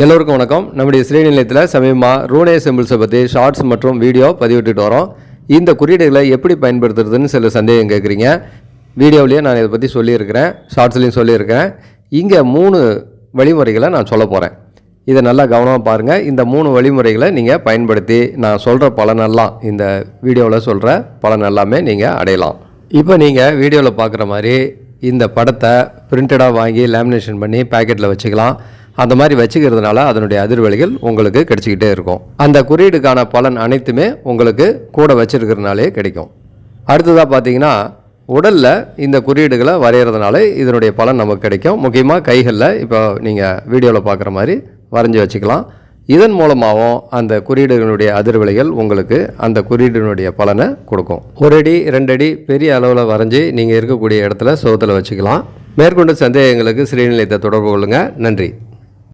எல்லோருக்கும் வணக்கம். நம்முடைய ஸ்ரீநிலையத்தில் சமீபமாக ரூனே சிம்பிள்ஸை பற்றி ஷார்ட்ஸ் மற்றும் வீடியோ பதிவிட்டுட்டு வரோம். இந்த குறியீடுகளை எப்படி பயன்படுத்துறதுன்னு சில சந்தேகம் கேட்குறீங்க வீடியோவிலேயே நான் இதை பற்றி சொல்லியிருக்கிறேன். ஷார்ட்ஸ்லேயும் சொல்லியிருக்கிறேன். இங்கே மூணு வழிமுறைகளை நான் சொல்ல போகிறேன் இதை நல்லா கவனமாக பாருங்கள் இந்த மூணு வழிமுறைகளை நீங்கள் பயன்படுத்தி நான் சொல்கிற பலனெல்லாம் இந்த வீடியோவில் சொல்கிற பலன் எல்லாமே நீங்கள் அடையலாம். இப்போ நீங்கள் வீடியோவில் பார்க்குற மாதிரி இந்த படத்தை பிரிண்டடாக வாங்கி லேமினேஷன் பண்ணி பேக்கெட்டில் வச்சுக்கலாம். அந்த மாதிரி வச்சுக்கிறதுனால அதனுடைய அதிர்வலிகள் உங்களுக்கு கிடைச்சிக்கிட்டே இருக்கும். அந்த குறியீடுக்கான பலன் அனைத்துமே உங்களுக்கு கூட வச்சிருக்கிறதுனாலே கிடைக்கும். அடுத்ததாக பார்த்தீங்கன்னா உடலில் இந்த குறியீடுகளை வரைகிறதுனால இதனுடைய பலன் நமக்கு கிடைக்கும். முக்கியமாக கைகளில் இப்போ நீங்கள் வீடியோவில் பார்க்குற மாதிரி வரைஞ்சி வச்சுக்கலாம். இதன் மூலமாகவும் அந்த குறியீடுகளுடைய அதிர்வலைகள் உங்களுக்கு அந்த குறியீடுனுடைய பலனை கொடுக்கும். ஒரு அடி ரெண்டு அடி பெரிய அளவில் வரைஞ்சி நீங்கள் இருக்கக்கூடிய இடத்துல சுகத்தில் வச்சுக்கலாம். மேற்கொண்டு சந்தேகங்களுக்கு ஸ்ரீநிலையத்தை தொடர்பு கொள்ளுங்கள் நன்றி.